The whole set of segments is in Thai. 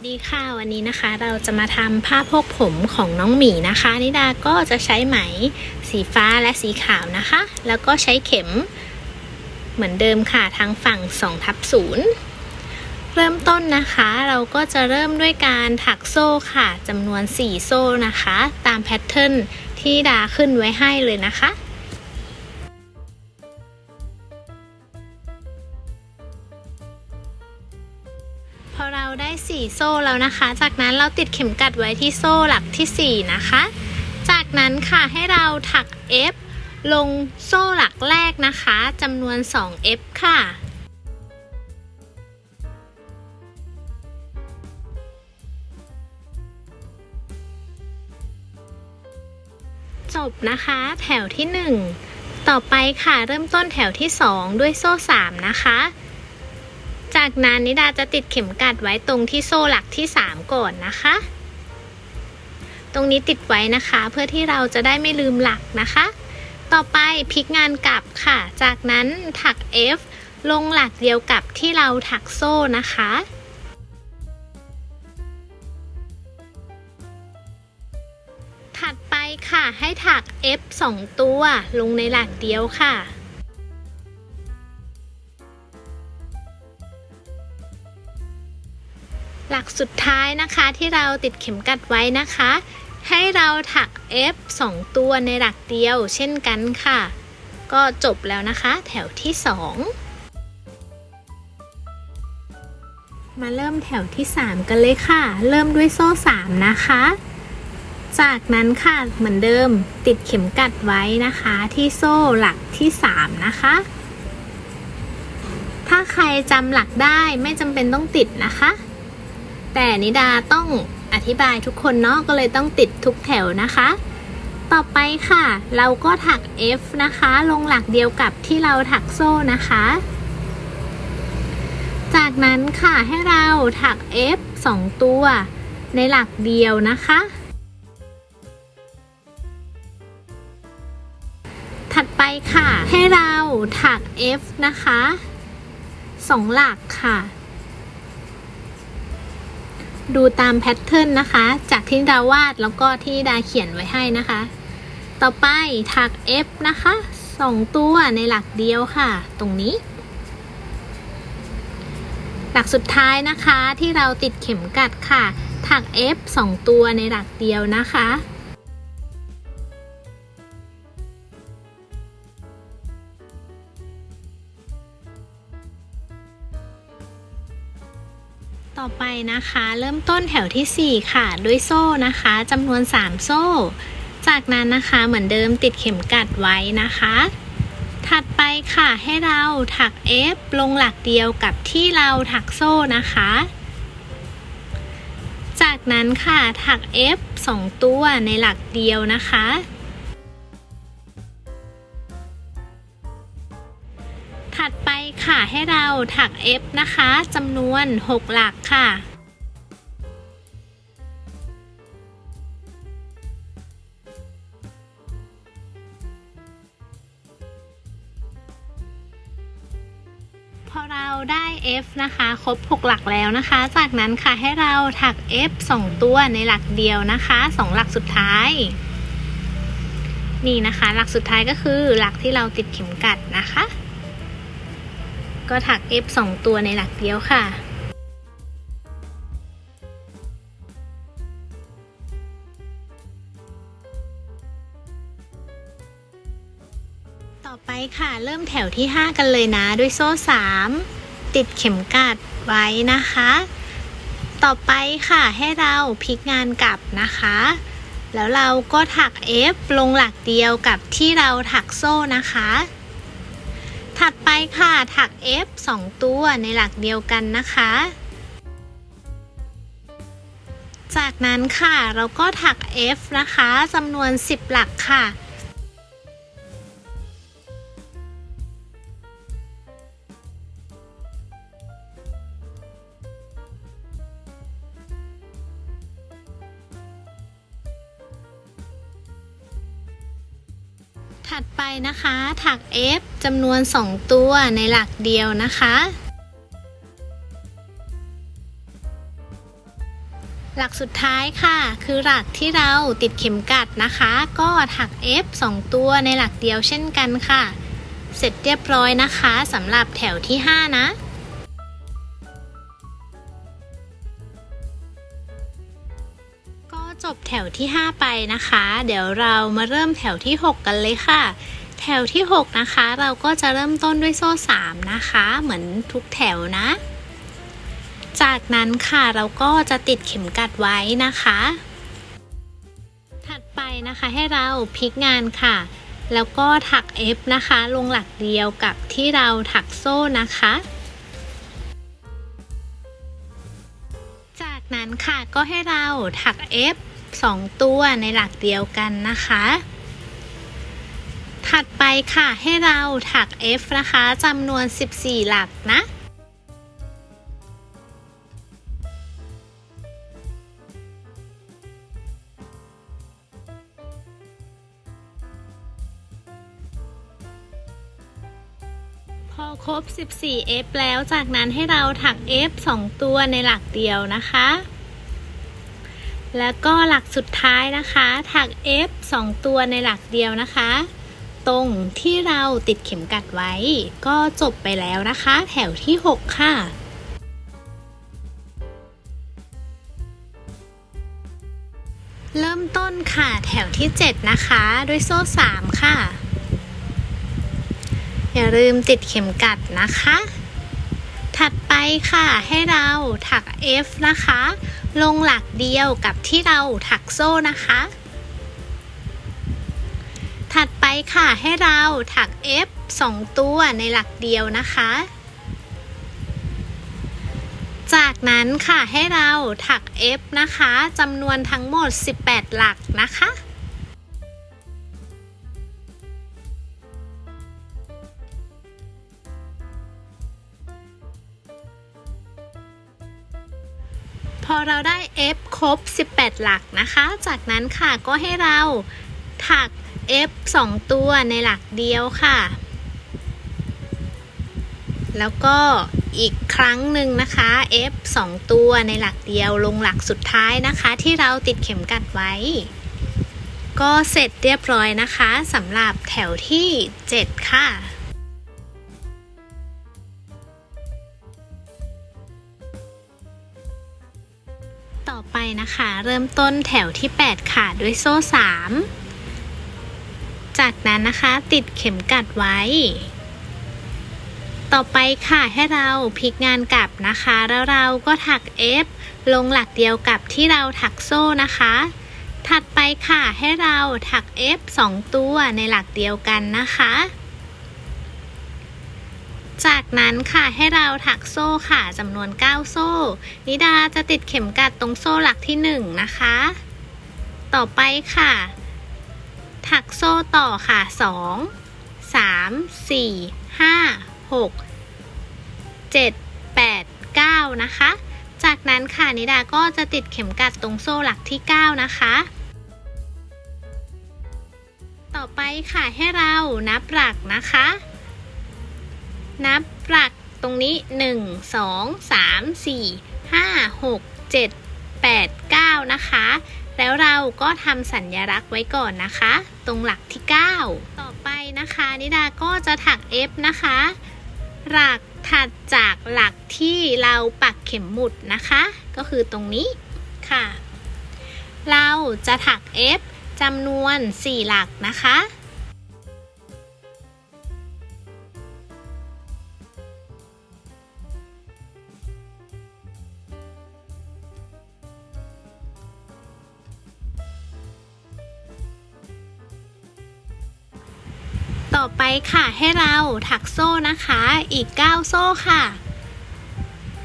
สดีค่ะวันนี้นะคะเราจะมาทำผ้าโพกผมของน้องหมีนะคะ นิดาก็จะใช้ไหมสีฟ้าและสีขาวนะคะ แล้วก็ใช้เข็มเหมือนเดิมค่ะทางฝั่ง2ทับ0เริ่มต้นนะคะเราก็จะเริ่มด้วยการถักโซ่ค่ะจำนวน 4 โซ่นะคะ ตามแพทเทิร์นที่ดาขึ้นไว้ให้เลยนะคะ เราได้4โซ่แล้วนะคะ จากนั้นเราติดเข็มกัดไว้ที่โซ่หลักที่ 4 นะคะ จากนั้นค่ะให้เราถัก F ลงโซ่หลักแรกนะคะจำนวน 2 F ค่ะจบนะคะแถวที่ 1 ต่อไปค่ะเริ่มต้นแถวที่ 2 ด้วยโซ่ 3 นะคะ จากนั้นนิดาจะติดเข็มกัดไว้ตรงที่โซ่หลักที่ 3 ก่อนนะคะ ตรงนี้ติดไว้นะคะเพื่อที่เราจะได้ไม่ลืมหลักนะคะ ต่อไปพลิกงานกลับค่ะ จากนั้นถัก F ลงหลักเดียวกับที่เราถักโซ่นะคะถัดไปค่ะให้ถัก F 2 ตัวลงในหลักเดียวค่ะ หลักสุดท้ายนะคะที่เราติดเข็มกัดไว้นะคะ ให้เราถัก F 2 ตัวในหลักเดียวเช่นกันค่ะ ก็จบแล้วนะคะ แถวที่ 2 มาเริ่มแถวที่ 3 กันเลยค่ะ เริ่มด้วยโซ่ 3 นะคะ จากนั้นค่ะเหมือนเดิมติดเข็มกัดไว้นะคะ ที่โซ่หลักที่ 3 นะคะถ้าใครจำหลักได้ไม่จำเป็นต้องติดนะคะ แต่นิดาต้องอธิบายทุกคนเนาะก็เลยต้องติดทุกแถวนะคะ ต่อไปค่ะ เราก็ถัก F นะคะ ลงหลักเดียวกับที่เราถักโซ่นะคะ จากนั้นค่ะให้เราถัก F 2 ตัว ในหลักเดียวนะคะ ถัดไปค่ะ ให้เราถัก F นะคะสองหลักค่ะ ดูตามแพทเทิร์นนะคะ จากที่ดาวาดแล้วก็ที่ดาเขียนไว้ให้นะคะ ต่อไปถัก F นะคะสองตัวในหลักเดียวค่ะ ตรงนี้ หลักสุดท้ายนะคะที่เราติดเข็มกัดค่ะ ถัก F 2 ตัวในหลักเดียวนะคะ ต่อไปนะคะ เริ่มต้นแถวที่ 4 ค่ะ ด้วยโซ่นะคะจำนวน 3 โซ่ จากนั้นนะคะเหมือนเดิมติดเข็มกัดไว้นะคะ ถัดไปค่ะให้เราถัก F ลงหลักเดียวกับที่เราถักโซ่นะคะ จากนั้นค่ะถัก F 2 ตัวในหลักเดียวนะคะ ค่ะให้เราถัก F นะคะจำนวน 6 หลักค่ะ พอเราได้ F นะคะ ครบ 6 หลักแล้วนะคะ จากนั้นค่ะให้เราถัก F 2 ตัวในหลักเดียวนะคะ 2 หลักสุดท้าย นี่นะคะ หลักสุดท้ายก็คือหลักที่เราติดเข็มกัดนะคะ ก็ถัก F 2 ตัวในหลักเดียวค่ะต่อไปค่ะเริ่มแถวที่ 5 กันเลยนะด้วยโซ่ 3 ติดเข็มกัดไว้นะคะ ต่อไปค่ะให้เราพลิกงานกลับนะคะ แล้วเราก็ถัก F ลงหลักเดียวกับที่เราถักโซ่นะคะ ถัดไปค่ะถัก F 2 ตัวในหลักเดียวกันนะคะ จากนั้นค่ะเราก็ถัก F นะคะจำนวน 10 หลักค่ะ นะคะถัก F จำนวน 2 ตัวในหลักเดียวนะคะ หลักสุดท้ายค่ะ คือหลักที่เราติดเข็มกัดนะคะ ก็ถัก F 2 ตัวในหลักเดียวเช่นกันค่ะ เสร็จเรียบร้อยนะคะสำหรับแถวที่ 5 นะก็จบแถวที่ 5 ไปนะคะ เดี๋ยวเรามาเริ่มแถวที่ 6 กันเลยค่ะ แถวที่ 6 นะคะ เราก็จะเริ่มต้นด้วยโซ่ 3 นะคะ เหมือนทุกแถวนะ จากนั้นค่ะเราก็จะติดเข็มกัดไว้นะคะ ถัดไปนะคะให้เราพลิกงานค่ะ แล้วก็ถัก F นะคะ ลงหลักเดียวกับที่เราถักโซ่นะคะจากนั้นค่ะก็ให้เราถัก F 2 ตัวในหลักเดียวกันนะคะ ถัดไปค่ะให้เราถัก F นะคะจำนวน 14 หลักนะพอครบ 14 F แล้วจากนั้นให้เราถัก F 2 ตัวในหลักเดียวนะคะ แล้วก็หลักสุดท้ายนะคะ ถัก F 2 ตัวในหลักเดียวนะคะ ตรงที่เราติดเข็มกัดไว้ ก็จบไปแล้วนะคะ แถวที่ 6 ค่ะเริ่มต้นค่ะแถวที่ 7 นะคะ ด้วยโซ่ 3 ค่ะ อย่าลืมติดเข็มกัดนะคะ ถัดไปค่ะให้เราถัก F นะคะ ลงหลักเดียวกับที่เราถักโซ่นะคะ ค่ะ ให้เราถัก F 2 ตัวในหลักเดียวนะคะ จากนั้นค่ะให้เราถัก F นะคะจำนวนทั้งหมด 18 หลักนะคะพอเราได้ F ครบ 18 หลักนะคะ จากนั้นค่ะก็ให้เราถัก F 2 ตัวในหลักเดียวค่ะ แล้วก็อีกครั้งหนึ่งนะคะ F 2 ตัวในหลักเดียวลงหลักสุดท้ายนะคะ ที่เราติดเข็มกัดไว้ ก็เสร็จเรียบร้อยนะคะสำหรับแถวที่ 7 ค่ะต่อไปนะคะ เริ่มต้นแถวที่ 8 ค่ะ ด้วยโซ่ 3 จากนั้นนะคะติดเข็มกัดไว้ ต่อไปค่ะให้เราพลิกงานกลับนะคะ แล้วเราก็ถัก F ลงหลักเดียวกับที่เราถักโซ่นะคะ ถัดไปค่ะให้เราถัก F 2 ตัวในหลักเดียวกันนะคะ จากนั้นค่ะให้เราถักโซ่ค่ะจำนวน 9 โซ่ นิดาจะติดเข็มกัดตรงโซ่หลักที่ 1 นะคะ ต่อไปค่ะ ถักโซ่ต่อค่ะ2 3 4 5 6 7 8 9นะคะ จากนั้นค่ะนิดาก็จะติดเข็มกัดตรงโซ่หลักที่ 9 นะคะ ต่อไปค่ะให้เรานับหลักนะคะ นับหลักตรงนี้ 1 2 3 4 5 6 7 8 9 นะคะ แล้วเราก็ทำสัญญลักษณ์ไว้ก่อนนะคะ ตรงหลักที่ 9 ต่อไปนะคะ นิดาก็จะถัก F นะคะ หลักถัดจากหลักที่เราปักเข็มหมุดนะคะ ก็คือตรงนี้ค่ะ เราจะถัก F จำนวน 4 หลักนะคะ ต่อไปค่ะให้เราถักโซ่นะคะ อีก 9 โซ่ค่ะ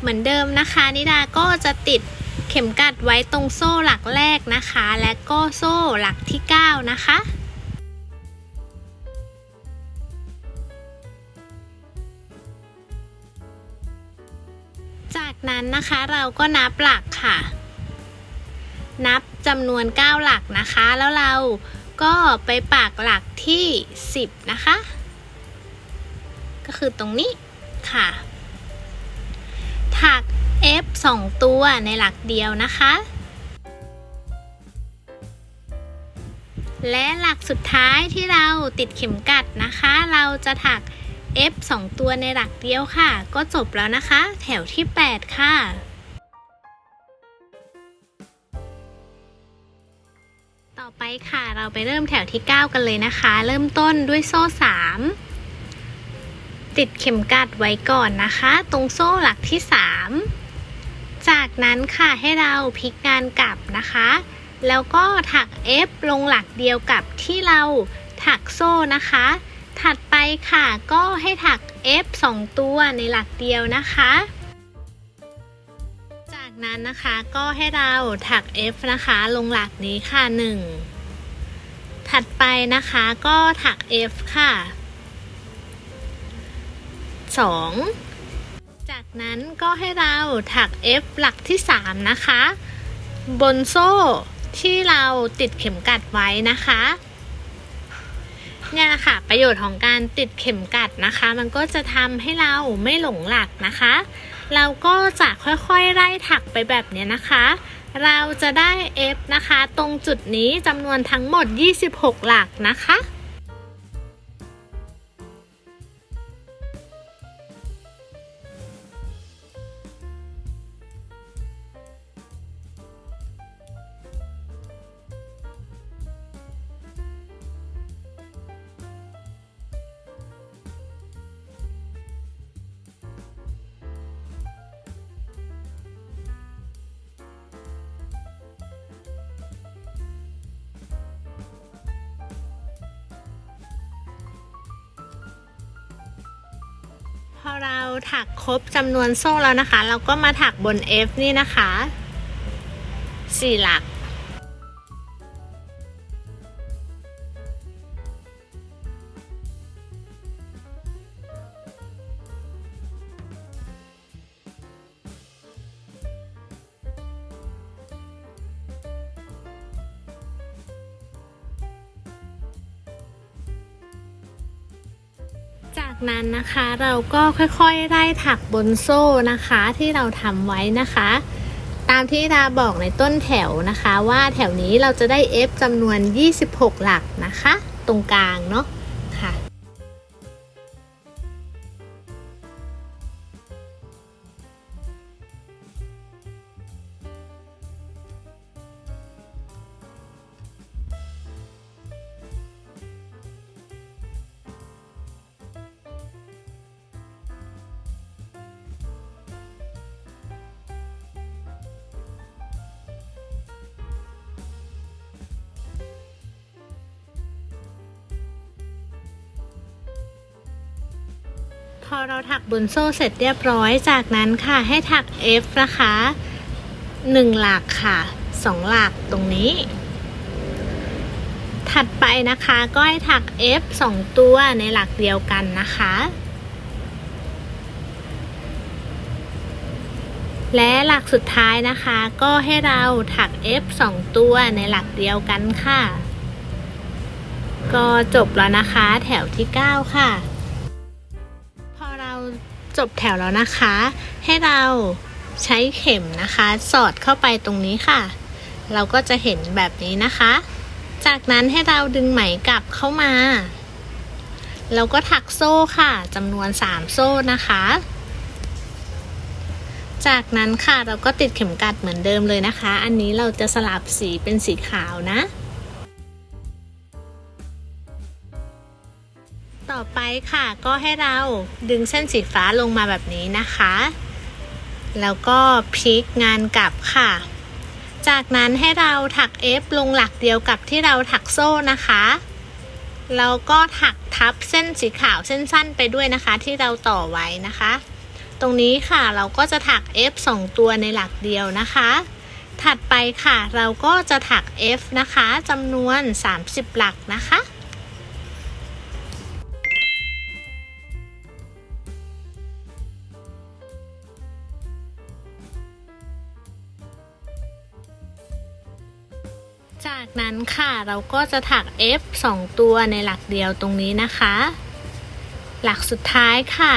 เหมือนเดิมนะคะ นิดาก็จะติดเข็มกัดไว้ตรงโซ่หลักแรกนะคะ และก็โซ่หลักที่ 9 นะคะจากนั้นนะคะเราก็นับหลักค่ะ นับจำนวน 9 หลักนะคะ แล้วเรา ก็ไปปากหลักที่ 10 นะคะ ก็คือตรงนี้ค่ะ ถัก F 2 ตัวในหลักเดียวนะคะ และหลักสุดท้ายที่เราติดเข็มกัดนะคะ เราจะถัก F 2 ตัวในหลักเดียวค่ะ ก็จบแล้วนะคะ แถวที่ 8 ค่ะ ต่อไปค่ะเราไปเริ่มแถวที่ 9 กันเลยนะคะ เริ่มต้นด้วยโซ่ 3 ติดเข็มกัดไว้ก่อนนะคะ ตรงโซ่หลักที่ 3 จากนั้นค่ะให้เราพลิกงานกลับนะคะ แล้วก็ถัก F ลงหลักเดียวกับที่เราถักโซ่นะคะ ถัดไปค่ะก็ให้ถัก F 2 ตัวในหลักเดียวนะคะ นั้นนะคะก็ให้เราถัก F นะคะลงหลักนี้ค่ะ 1 ถัดไปนะคะก็ถัก F ค่ะ 2 จากนั้นก็ให้เราถัก F หลักที่ 3 นะคะ บนโซ่ที่เราติดเข็มกัดไว้นะคะเนี่ยค่ะ ประโยชน์ของการติดเข็มกัดนะคะ มันก็จะทำให้เราไม่หลงหลักนะคะ เราก็จะค่อยๆไล่ถักไปแบบนี้นะคะ เราจะได้ F นะคะ ตรงจุดนี้จำนวนทั้งหมด 26 หลักนะคะ อเราถักครบจำนวนโซ่แล้วนะคะ เราก็มาถักบน F นี่นะคะสี่หลัก นั้นนะคะ เราก็ค่อยๆไล่ถักบนโซ่นะคะที่เราทำไว้นะคะ ตามที่ดาบอกในต้นแถวนะคะ ว่าแถวนี้เราจะได้ F จำนวน 26 หลักนะคะ ตรงกลางเนาะค่ะ อเราถักบนโซ่เสร็จเรียบร้อย จากนั้นค่ะให้ถัก F นะคะ 1 หลักค่ะ 2 หลักตรงนี้ ถัดไปนะคะก็ให้ถัก F 2 ตัวในหลักเดียวกันนะคะ และหลักสุดท้ายนะคะก็ให้เราถัก F 2 ตัวในหลักเดียวกันค่ะ ก็จบแล้วนะคะแถวที่ 9 ค่ะ จบแถวแล้วนะคะ ให้เราใช้เข็มนะคะ สอดเข้าไปตรงนี้ค่ะ เราก็จะเห็นแบบนี้นะคะ จากนั้นให้เราดึงไหมกลับเข้ามา เราก็ถักโซ่ค่ะจำนวน 3 โซ่นะคะ จากนั้นค่ะเราก็ติดเข็มกัดเหมือนเดิมเลยนะคะ อันนี้เราจะสลับสีเป็นสีขาวนะ อไปค่ะ ก็ให้เราดึงเส้นสีฟ้าลงมาแบบนี้นะคะ แล้วก็พลิกงานกลับค่ะ จากนั้นให้เราถัก F ลงหลักเดียวกับที่เราถักโซ่นะคะแล้วก็ถักทับเส้นสีขาวเส้นสั้นไปด้วยนะคะ ที่เราต่อไว้นะคะ ตรงนี้ค่ะเราก็จะถัก F 2 ตัวในหลักเดียวนะคะ ถัดไปค่ะเราก็จะถัก F นะคะจำนวน 30 หลักนะคะ นั้นค่ะเราก็จะถัก F 2 ตัวในหลักเดียวตรงนี้นะคะ หลักสุดท้ายค่ะ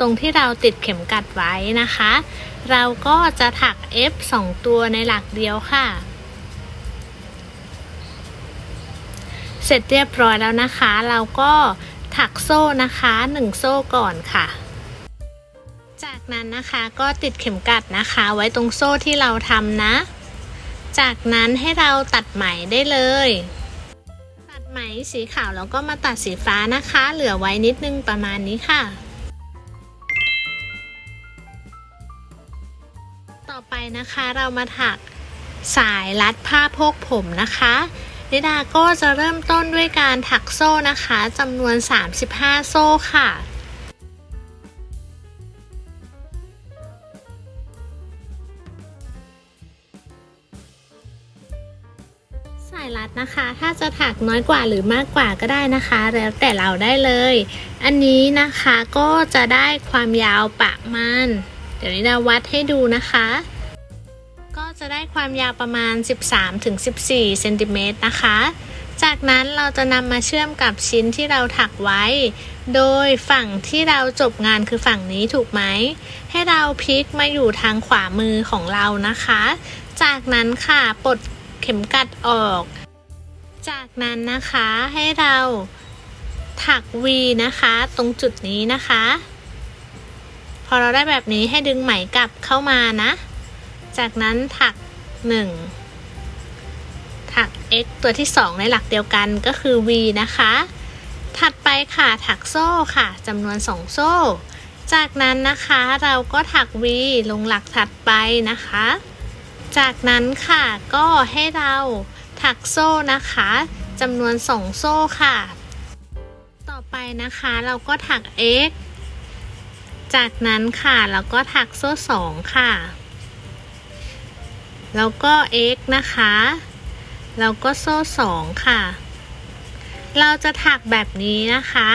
ตรงที่เราติดเข็มกัดไว้นะคะ เราก็จะถัก F 2 ตัวในหลักเดียวค่ะ เสร็จเรียบร้อยแล้วนะคะ เราก็ถักโซ่นะคะหนึ่งโซ่ก่อนค่ะ จากนั้นนะคะก็ติดเข็มกัดนะคะ ไว้ตรงโซ่ที่เราทำนะ จากนั้นให้เราตัดไหมได้เลย ตัดไหมสีขาวแล้วก็มาตัดสีฟ้านะคะ เหลือไว้นิดนึงประมาณนี้ค่ะ ต่อไปนะคะเรามาถักสายรัดผ้าโพกผมนะคะนิดาก็จะเริ่มต้นด้วยการถักโซ่นะคะจำนวน 35 โซ่ค่ะ รัดนะคะ ถ้าจะถักน้อยกว่าหรือมากกว่าก็ได้นะคะ แล้วแต่เราได้เลย อันนี้นะคะก็จะได้ความยาวประมาณ เดี๋ยวนิดาวัดให้ดูนะคะ ก็จะได้ความยาวประมาณ 13-14เซนติเมตรนะคะ จากนั้นเราจะนำมาเชื่อมกับชิ้นที่เราถักไว้ โดยฝั่งที่เราจบงานคือฝั่งนี้ถูกไหม ให้เราพลิกมาอยู่ทางขวามือของเรานะคะ จากนั้นค่ะปลดเข็มกัดออก จากนั้นนะคะให้เราถัก V นะคะ ตรงจุดนี้นะคะ พอเราได้แบบนี้ให้ดึงไหมกลับเข้ามานะ จากนั้นถัก 1 ถัก x ตัวที่ 2 ในหลักเดียวกันก็คือ v นะคะ ถัดไปค่ะถักโซ่ค่ะจำนวน 2 โซ่ จากนั้นนะคะเราก็ถัก v ลงหลักถัดไปนะคะ จากนั้นค่ะก็ให้เรา ถักโซ่นะคะจำนวน2โซ่ค่ะ ต่อไปนะคะเราก็ถัก x จากนั้นค่ะเราก็ถักโซ่2ค่ะ แล้วก็ x นะคะแล้วก็โซ่2ค่ะ เราจะถักแบบนี้นะคะ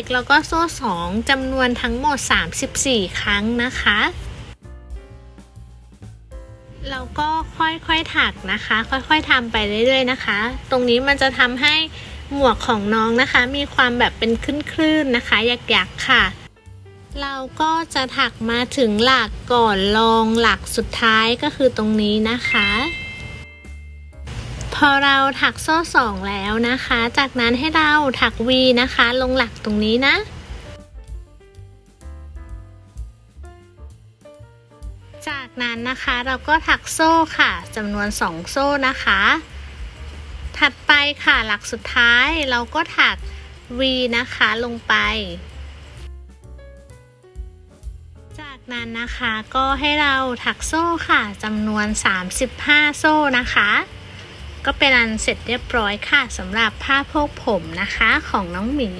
x แล้วก็โซ่2จำนวนทั้งหมด 34 ครั้งนะคะ เราก็ค่อยๆถักนะคะ ค่อยๆทำไปเรื่อยๆนะคะ ตรงนี้มันจะทำให้หมวกของน้องนะคะ มีความแบบเป็นคลื่นๆนะคะหยักๆค่ะ เราก็จะถักมาถึงหลักก่อนลองหลักสุดท้ายก็คือตรงนี้นะคะ พอเราถักโซ่สองแล้วนะคะ จากนั้นให้เราถัก V นะคะ ลงหลักตรงนี้นะ นั้นนะคะ เราก็ถักโซ่ค่ะจำนวน 2 โซ่นะคะ ถัดไปค่ะหลักสุดท้ายเราก็ถัก V นะคะลงไป จากนั้นนะคะก็ให้เราถักโซ่ค่ะจำนวน 35 โซ่นะคะ ก็เป็นอันเสร็จเรียบร้อยค่ะสำหรับผ้าโพกผมนะคะของน้องหมี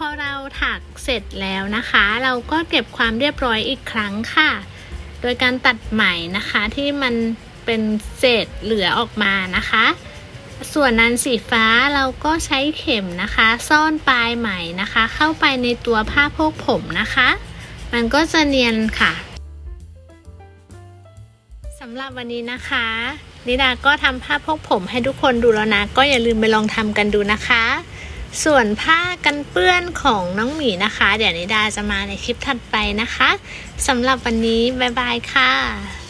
พอเราถักเสร็จแล้วนะคะ เราก็เก็บความเรียบร้อยอีกครั้งค่ะ โดยการตัดไหมนะคะที่มันเป็นเศษเหลือออกมานะคะ ส่วนนั้นสีฟ้าเราก็ใช้เข็มนะคะ ซ่อนปลายไหมนะคะ เข้าไปในตัวผ้าโพกผมนะคะ มันก็จะเนียนค่ะสำหรับวันนี้นะคะ นิดาก็ทำผ้าโพกผมให้ทุกคนดูแล้วนะ ก็อย่าลืมไปลองทำกันดูนะคะ ส่วนผ้ากันเปื้อนของน้องหมีนะคะ เดี๋ยวนิดาจะมาในคลิปถัดไปนะคะสำหรับวันนี้ บ๊ายบายค่ะ